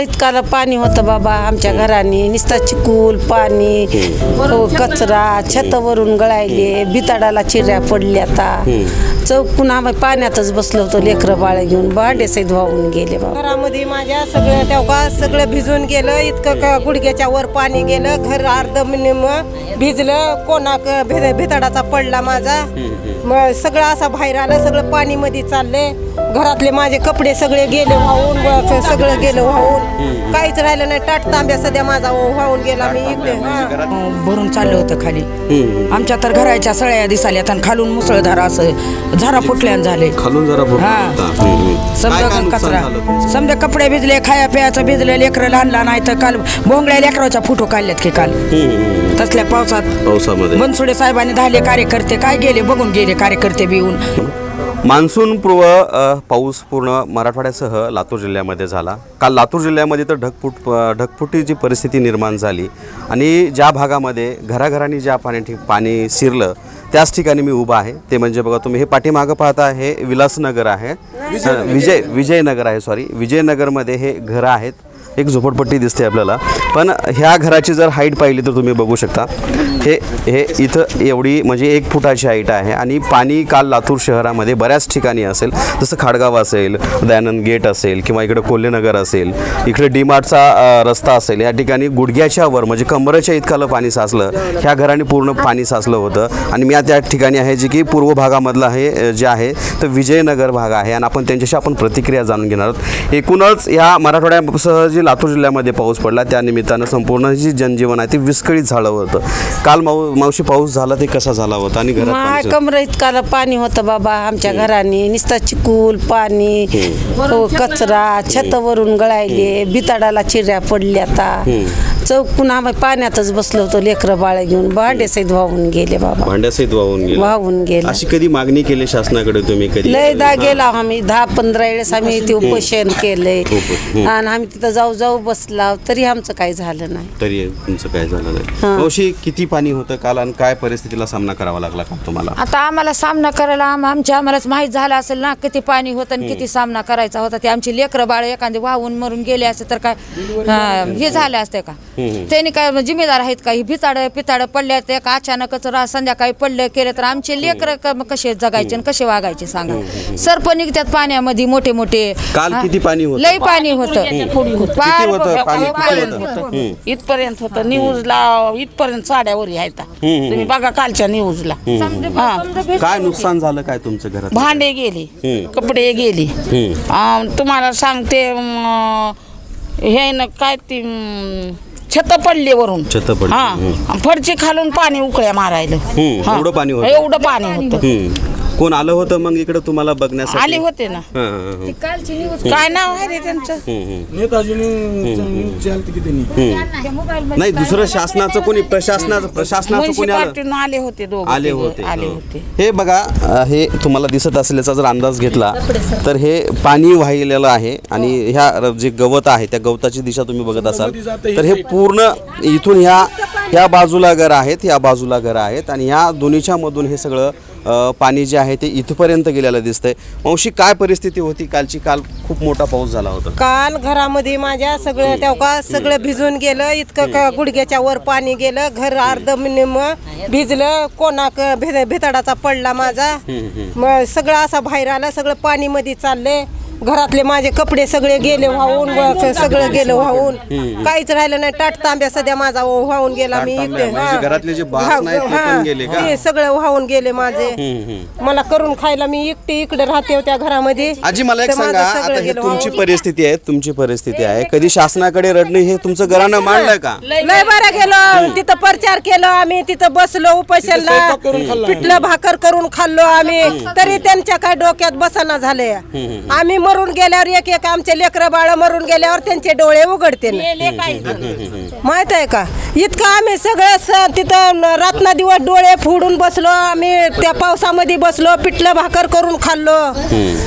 इतकाला पाणी होतं बाबा आमच्या घराने. निस्ता चिकूल पाणी हो, कचरा छतावरून गळायले बिताडाला चिऱ्या पडल्या आता. चौकून आम्ही पाण्यातच बसलो होतो लेकरं बाळ घेऊन. भांडे सहित वाहून गेले बाबा. घरामध्ये माझ्या सगळं तेव्हा सगळं भिजून गेलं इतकं क- गुडघ्याच्या वर पाणी गेलं घर अर्ध निम भिजलं कोणाक भे- भितडाचा पडला माझा. मग सगळं असं बाहेर आलं सगळं पाणी मध्ये चालले. घरातले माझे कपडे सगळे गेले वाहून सगळं गेलं वाहून. काहीच राहिलं नाही टाट तांब्या सध्या माझा वाहून गेला मी इकडे. हा. भरून चाललं होतं खाली. आमच्या तर घराच्या सळ्या दिसाल्यात आणि खालून मुसळधार असं झारा फुटल्यान झाले खालून जरा हा. होता. हम्म, हम्म. काय काय समजा नुकसान कचरा झालं तुमचं? समजा कपडे भिजले खाया प्यायचं भिजले लेकरं लहान लहान आहे तर काल भोंगड्या लेकराच्या फोटो काढल्यात की काल हम्म, हम्म. तसल्या पावसात पावसामध्ये बनसुडे साहेबांनी धाले कार्यकर्ते काय गेले बघून गेले कार्यकर्ते बी येऊन मान्सून पूर्व अ, पाऊस पूर्ण मराठवाड्यासह लातूर जिल्ह्यामध्ये झाला काल लातूर जिल्ह्यामध्ये तर ढगफुट अ, ढगफुटीची परिस्थिती निर्माण झाली आणि ज्या भागामध्ये घराघरांनी ज्या पाणी ठिक पाणी शिरलं त्याच ठिकाणी मी उभा आहे. ते म्हणजे बघा तुम्ही हे पाठीमागं पाहता हे विलासनगर आहे. विजय विजयनगर आहे सॉरी विजयनगरमध्ये हे घरं आहेत. एक झोपडपट्टी दिसते आपल्याला. पण ह्या घराची जर हाईट पाहिली तर तुम्ही बघू शकता. हे हे इथं एवढी म्हणजे एक फुटाची हाईट आहे आणि पाणी काल लातूर शहरामध्ये बऱ्याच ठिकाणी असेल. जसं खाडगाव असेल दयानंद गेट असेल किंवा इकडे कोल्हेनगर असेल इकडे डीमार्टचा मार्टचा रस्ता असेल या ठिकाणी गुडघ्याच्या वर म्हणजे कमरेच्या इतकालं पाणी साचलं. ह्या घराने पूर्ण पाणी साचलं होतं. आणि मी त्या ठिकाणी आहे जे की पूर्व भागामधलं आहे जे आहे तर विजयनगर भाग आहे आणि आपण त्यांच्याशी आपण प्रतिक्रिया जाणून घेणार आहोत. एकूणच ह्या मराठवाड्यासह जी लातूर जिल्ह्यामध्ये पाऊस पडला त्या निमित्तानं संपूर्ण जी जनजीवन आहे ते विस्कळीत झालं होतं. काल माऊ मावशी पाऊस झाला ते कसा झाला होता आणि घरात माय पाणी- कमर इतकाला पाणी होतं बाबा आमच्या घराने. निस्ता चिकूल पाणी हो, कचरा छतावरून गळायले बिताडाला चिऱ्या पडल्या आता. चौकून आम्ही पाण्यातच बसलो होतो लेकरं बाळ घेऊन. भांडे सहित वाहून गेले बाबा. भांड्यासहित वाहून गेले. वाहून गेले. अशी कधी मागणी केली शासनाकडे तुम्ही कधी? लयदा गेला आम्ही. दहा पंधरा वेळेस आम्ही ते उपोषण केलंय. आणि आम्ही तिथं जाऊ जाऊ बसला. तरी आमचं काही झालं नाही. तरी तुमचं काय झालं नाही. मावशी किती पाणी होतं काल आणि काय परिस्थितीला सामना करावा लागला का तुम्हाला? आता आम्हाला सामना करायला आम आमच्या आम्हालाच माहीत झालं असेल ना किती पाणी होतं आणि किती सामना करायचा होता. ते आमची लेकरं बाळ एखादे वाहून मरून गेले असते तर काय हा, हे झाले असते का? त्यांनी काय जिम्मेदार आहेत का? ही भिताड पिताड पडल्या ते का अचानकच रा संध्याकाळी पडले केले तर आमचे लेकरं क- कसे जगायचे आणि कसे वागायचे सांगा. सर्प निघतात पाण्यामध्ये मोठे मोठे. काल हा. किती पाणी होतं? लई पाणी होतं. किती होतं पाणी? किती होतं? हम्म. इथपर्यंत होतं. न्यूजला इथपर्यंत साड्यावर यायचा. तुम्ही बघा कालच्या न्यूजला. हा. काय नुकसान झालं काय तुमचं घरात? भांडे गेले. कपडे गेले. तुम्हाला सांगते हे न काय ती छत पडली वरून छतं पडली, हा फडची खालून पाणी उकळ्या मारायला हम्म, हा. एवढं पाणी होतं? एवढं पाणी होतं हम्म. कोण आलं होतं मग इकडे तुम्हाला बघण्यासाठी? आले होते ना. हां, हां, हां. काय नाव आहे रे त्यांचं? नाही. दुसरं शासनाचं कोणी प्रशासनाचं प्रशासनाचं कोणी आलं? होते दोघं आले तिघं. होते आले हं. होते. हे बघा अ, हे तुम्हाला दिसत असल्याचा जर अंदाज घेतला तर हे पाणी वाहिलेलं आहे आणि ह्या र- जे गवत आहे त्या गवताची दिशा तुम्ही बघत असाल तर हे पूर्ण इथून ह्या ह्या बाजूला घर आहेत ह्या बाजूला घर आहेत आणि ह्या दोन्हीच्या मधून हे सगळं पाणी जे आहे ते इथपर्यंत गेलेलं दिसतंय. मावशी काय परिस्थिती होती? कालची काल खूप मोठा पाऊस झाला होता. काल घरामध्ये माझ्या सगळं तेव्हा सगळं भिजून गेलं इतकं क- गुडघ्याच्या वर पाणी गेलं घर अर्ध निम भिजलं कोणाक भितडाचा पडला माझा. मग सगळं असं बाहेर आलं सगळं पाणी मध्ये चालले घरातले माझे कपडे सगळे गेले वाहून व- सगळं गेलं वाहून. काहीच राहिलं नाही टाट तांब्या सध्या माझा वाहून गेला मी तांब्या, इकडे म्हणजे हा. घरातले जे बास हा, नाहीत ते पण हा. गेले का? ते सगळं वाहून गेले माझे. मला करून खायला मी एकटी इकडे राहते त्या घरामध्ये. आजी मला एक तर माझं सांगा सगळं आता हे गेलं तुमची वाहून. परिस्थिती आहे तुमची परिस्थिती आहे. कधी शासनाकडे रडणे हे तुमचं घरानं मांडलंय का? लय बरं गेलो. तिथं प्रचार केलो आम्ही तिथं बसलो उपोषणला. पिठलं भाकर करून खाल्लो आम्ही. तरी त्यांच्या काय डोक्यात बसना झाले आम्ही मरून गेल्यावर एक एक आमचे लेकर बाळ मरून गेल्यावर त्यांचे डोळे उघडते माहीत आहे का? इतकं आम्ही सगळं स- तिथं रातना दिवस डोळे फोडून बसलो आम्ही त्या पावसामध्ये बसलो पिठलं भाकर करून खाल्लो.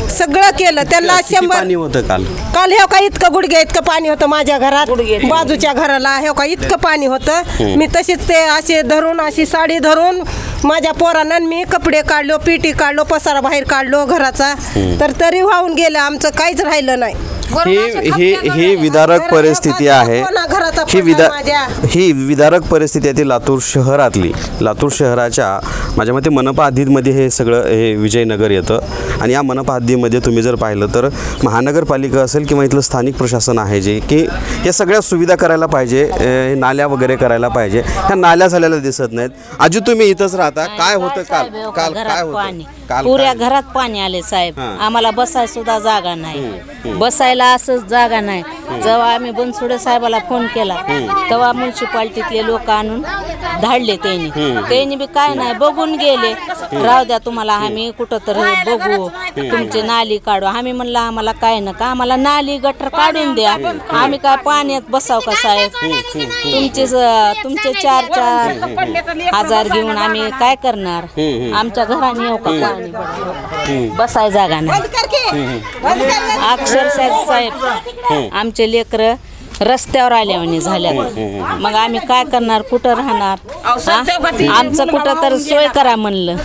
सगळं केलं. त्यांना शंभर पाणी होतं काल? काल हे का इतकं गुडघे इतकं पाणी होतं माझ्या घरात. बाजूच्या घराला हे का इतकं पाणी होतं. मी तशीच ते असे धरून अशी साडी धरून माझ्या पोरांना आणि मी कपडे काढलो पिटी काढलो पसारा बाहेर काढलो घराचा. तर तरी वाहून गेलं आमचं काहीच राहिलं नाही. ही ही ही विदारक परिस्थिती आहे. ही विदा? ही विदारक परिस्थिती आहे ती लातूर शहरातली. लातूर शहराच्या माझ्या मते मनपा हद्दीमध्ये हे सगळं हे विजयनगर येतं. आणि या मनपा हद्दीमध्ये तुम्ही जर पाहिलं तर महानगरपालिका असेल किंवा इथलं स्थानिक प्रशासन आहे जे की या सगळ्या सुविधा करायला पाहिजे हे नाल्या वगैरे करायला पाहिजे. ह्या नाल्या झालेल्या दिसत नाहीत. आजी तुम्ही इथंच राहता. काय होतं काल? काल काय होतं? काल पुऱ्या? घरात पाणी आले साहेब. हां. आम्हाला बसायला सुद्धा जागा नाही. बसायला असंच जागा नाही. जेव्हा आम्ही बनसुडे साहेबाला फोन केला तेव्हा म्युन्सिपाल्टीतले लोक आणून धाडले त्यांनी. त्यांनी बी काय नाही बघून गेले. राहू द्या तुम्हाला आम्ही कुठं तरी बघू तुमची नाली काढू. आम्ही म्हणलं आम्हाला काय नका आम्हाला नाली गटर काढून द्या. आम्ही काय पाण्यात बसाव का साहेब? तुमचे तुमचे चार चार हजार घेऊन आम्ही काय करणार? आमच्या घराने येऊ का पाणी? बसाय जागा नाही. अक्षरशः साहेब आमचे लेकर रस्त्यावर आल्यावानी झाल्यात मग आम्ही काय करणार? कुठं राहणार? हा? आमचं कुठं तर सोय करा म्हणलं.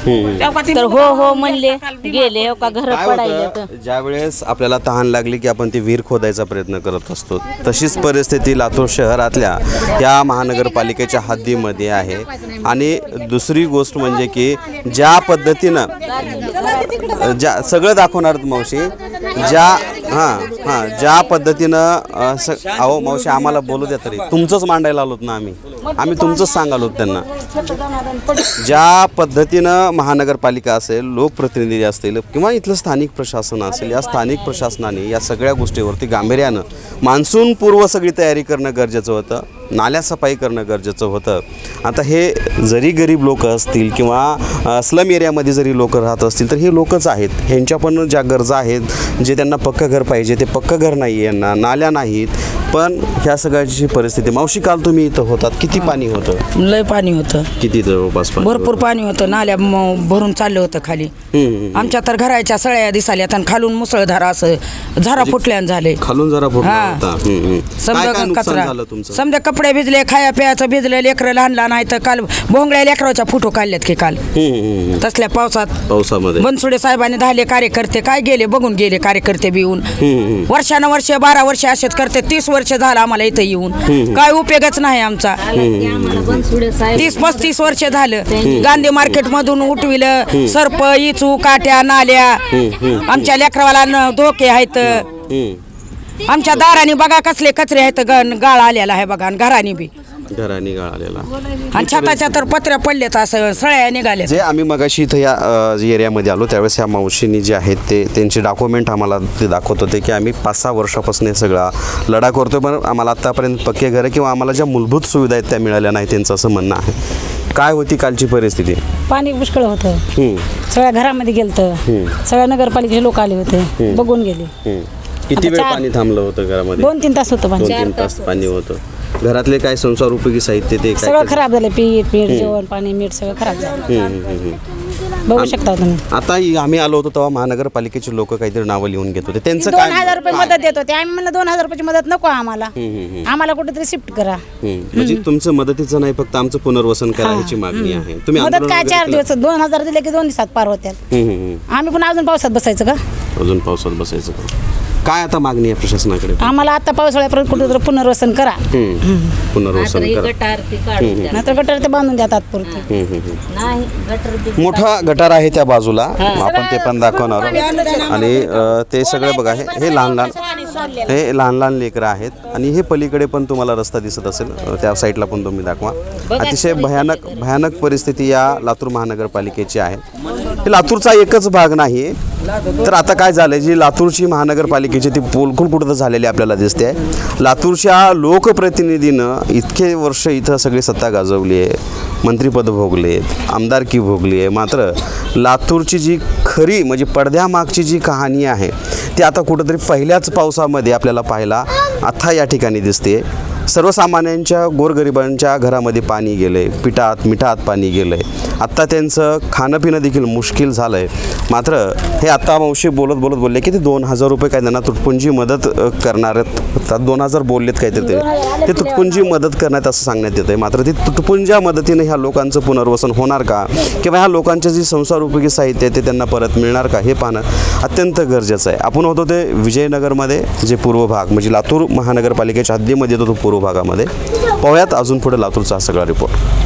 तर हो हो म्हणले. गेले हो का घर काय पडायले तर. होतं ज्यावेळेस आपल्याला तहान लागली की आपण ती विहीर खोदायचा प्रयत्न करत असतो तशीच परिस्थिती लातूर शहरातल्या या महानगरपालिकेच्या हद्दीमध्ये आहे. आणि दुसरी गोष्ट म्हणजे की ज्या पद्धतीनं ज्या सगळं दाखवणार मावशी ज्या हां हां ज्या पद्धतीनं अहो मावशी आम्हाला बोलू द्या तरी. तुमचंच मांडायला आलोत ना आम्ही. आम्ही तुमचंच सांगालोत त्यांना. ज्या पद्धतीनं महानगरपालिका असेल लोकप्रतिनिधी असतील किंवा इथलं स्थानिक प्रशासन असेल या स्थानिक प्रशासनाने या सगळ्या गोष्टीवरती गांभीर्यानं मान्सून पूर्व सगळी तयारी करणं गरजेचं होतं नाल्या सफाई करणं गरजेचं होतं. आता हे जरी गरीब लोक असतील किंवा स्लम एरियामध्ये जरी लोक राहत असतील तर हे लोकच आहेत. ह्यांच्या पण ज्या गरजा आहेत जे त्यांना पक्कं घर पाहिजे ते पक्कं घर नाही यांना नाल्या नाहीत पण ह्या सगळ्याची परिस्थिती मावशी काल तुम्ही इथं होतात किती पाणी होतं? लय पाणी होतं. किती जवळपास पाणी भरपूर पाणी होतं नाल्या म- भरून चाललं होतं खाली. हम्म. आमच्या तर घराच्या सळ्या दिसाल्यात आणि खालून मुसळधार असं झारा फुटल्यान झाले. खालून जरा फुटला हा. होता. हम्म, हम्म. काय समजा कचरा. तुमचं? समजा कपडे भिजले खाया प्यायचं भिजलं लेकरं लहान लहान आहे तर काल भोंगळ्या लेकराच्या फोटो काढल्यात की काल. हम्म, हम्म, हम्म. तसल्या पावसात. पावसामध्ये. बनसुडे साहेबांनी धाले कार्यकर्ते काय गेले बघून गेले कार्यकर्ते बी येऊन हम्म. वर्षानं वर्ष बारा वर्ष असेच करते तीस वर्ष झालं आम्हाला इथं येऊन. काय उपयोगच नाही आमचा. तीस पस्तीस वर्ष झालं. गांधी मार्केट मधून उठविलं सर्प इचू काट्या नाल्या. आमच्या लेकरावाला न- धोके आहेत. आमच्या दाराने बघा कसले कचरे आहेत. ग- गाळ आलेला आहे बघा आणि घराने बी. घराने गाळलेला आणि छताच्या तर पत्र्या पडल्यात असं सळ्या निघाल्या जे आम्ही मगाशी इथं या अ, जे एरियामध्ये आलो त्यावेळेस ह्या मावशीनी जे आहेत ते त्यांचे डॉक्युमेंट आम्हाला ते दाखवत होते की आम्ही पाच सहा वर्षापासून हे सगळा लढा करतो पण आम्हाला आत्तापर्यंत पक्के घरं किंवा आम्हाला ज्या मूलभूत सुविधा आहेत त्या मिळाल्या नाही त्यांचं असं म्हणणं आहे. काय होती कालची परिस्थिती? पाणी पुष्कळ होतं. हम्म, सगळ्या घरामध्ये गेलतं. सगळ्या नगरपालिकेचे लोक आले होते. बघून गेले. हम्म. किती वेळ चार- पाणी थांबलं होतं घरामध्ये? दोन तीन तास होतं पाणी. दोन तीन तास पाणी होतं. घरातले काय संसार उपयोगी साहित्य ते काय सगळं खराब झालं पीठ पीठ जेवण पाणी मीठ सगळं खराब झालं हम्म, हम्म, हम्म. बघू शकता तुम्ही. आता आम्ही आलो होतो तेव्हा महानगरपालिकेचे लोक काहीतरी नावं लिहून घेत होते. त्यांचं दोन काय हजार रुपये मदत देत होते. आम्ही म्हणलं दोन हजार रुपयाची मदत नको आम्हाला. आम्हाला कुठेतरी शिफ्ट करा. हम्म. म्हणजे तुमचं मदतीचं नाही फक्त आमचं पुनर्वसन करायची मागणी आहे. तुम्ही मदत आंदोलन काय वगैरे चार केलं? दिवस दोन हजार दिले की दोन दिवसात पार होत्यात. हम्म, हम्म, हम्म. आम्ही पुन्हा अजून पावसात बसायचं का? अजून पावसात बसायचं का? काय आता मागणी आहे प्रशासनाकडे? आम्हाला आता पावसाळ्यापर्यंत कुठेतरी पुनर्वसन करा. पुनर्वसन करा. नाहीतर गटर ते बांधून द्या तात्पुरते. हम्म, हम्म, हम्म. मोठा गटार आहे त्या बाजूला. आपण ते पण दाखवणार आहोत. आणि अ, ते सगळे बघा हे हे लहान लहान हे लहान लहान लेकरं आहेत. आणि हे पलीकडे पण तुम्हाला रस्ता दिसत असेल. अ, त्या साईडला पण तुम्ही दाखवा. अतिशय भयानक भयानक परिस्थिती या लातूर महानगरपालिकेची आहे. हे लातूरचा एकच भाग नाही तर आता काय झालं जी लातूरची महानगरपालिकेची ती पोलकुल कुठं झालेली आपल्याला दिसते. लातूरच्या लोकप्रतिनिधीनं इतके वर्ष इथं सगळी सत्ता गाजवली आहे. मंत्रिपद भोगले आहेत आमदारकी भोगली आहे. मात्र लातूरची जी खरी म्हणजे पडद्यामागची जी कहाणी आहे ती आता कुठंतरी पहिल्याच पावसामध्ये आपल्याला पाहायला आता या ठिकाणी दिसते. सर्वसामान्यांच्या गोरगरिबांच्या घरामध्ये पाणी गेलं आहे पिठात मिठात पाणी गेलं आहे आत्ता त्यांचं खाणं पिणं देखील मुश्किल झालं आहे मात्र हे आत्ता मावशी बोलत बोलत बोलले की ते दोन हजार रुपये काय त्यांना तुटपुंजी मदत करणार आहेत. दोन हजार बोललेत काय ते. ते तुटपुंजी मदत करण्यात असं सांगण्यात येतं आहे मात्र ती तुटपुंजा मदतीने ह्या लोकांचं पुनर्वसन होणार का? किंवा ह्या लोकांचे जे संसार उपयोगी साहित्य आहे ते त्यांना परत मिळणार का? हे पाहणं अत्यंत गरजेचं आहे. आपण होतो ते विजयनगरमध्ये जे पूर्व भाग म्हणजे लातूर महानगरपालिकेच्या हद्दीमध्ये येतो तो पूर्व भागामध्ये. पाहूयात अजून पुढे लातूरचा हा सगळा रिपोर्ट